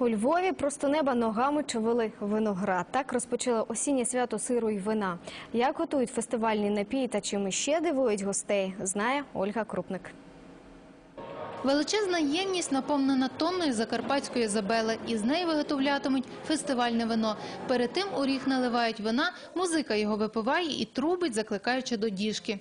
У Львові просто неба ногами човели виноград. Так розпочали осіннє свято сиру й вина. Як готують фестивальні напії та чим ще дивують гостей, знає Ольга Крупник. Величезна ємність наповнена тонною закарпатської забели, і з неї виготовлятимуть фестивальне вино. Перед тим у ріг наливають вина, музика його випиває і трубить, закликаючи до діжки.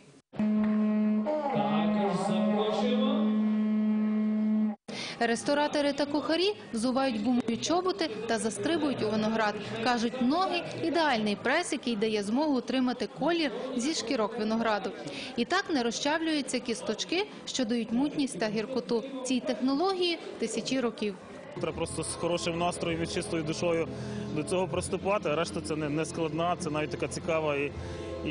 Ресторатори та кухарі взувають гумові чоботи та застрибують у виноград. Кажуть, ноги – ідеальний прес, який дає змогу утримати колір зі шкірок винограду. І так не розчавлюються кісточки, що дають мутність та гіркоту. Цій технології тисячі років. Треба просто з хорошим настроєм і чистою душою до цього приступати. Решта це не, складна, це навіть така цікава і,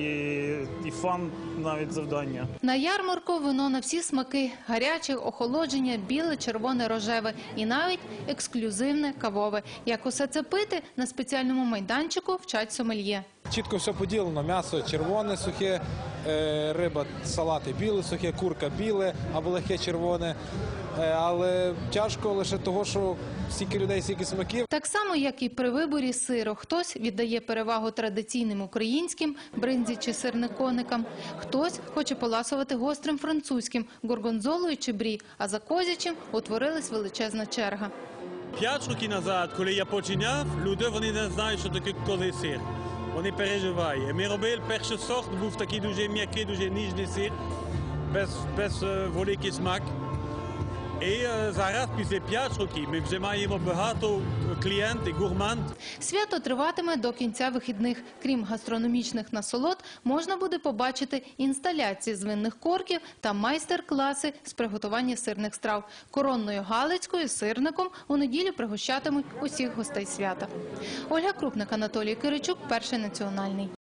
і фан навіть завдання. На ярмарку вино на всі смаки – гаряче, охолодження, біле, червоне, рожеве і навіть ексклюзивне кавове. Як усе це пити, на спеціальному майданчику вчать сомельє. Чітко все поділено. М'ясо червоне, сухе, е, риба, салати біле, сухе, курка біле або легке червоне. Е, Але тяжко лише того, що стільки людей, стільки смаків. Так само, як і при виборі сиру. Хтось віддає перевагу традиційним українським бринзі чи сирниконикам, хтось хоче поласувати гострим французьким горгонзолою чи брі, а за козячим утворилась величезна черга. П'ять років назад, коли я починав, люди вони не знають, що таке козий сир. Вони переживають. Ми робили перший сорт, був такий дуже м'який, дуже ніжний сир, без, без е, великий смак. І е, зараз, після 5 років, ми вже маємо багато клієнтів, гурманд, Свято триватиме до кінця вихідних. Крім гастрономічних насолод, можна буде побачити інсталяції з винних корків та майстер-класи з приготування сирних страв. Коронною галицькою сирником у неділю пригощатимуть усіх гостей свята. Ольга Крупник, Анатолій Киричук, перший національний.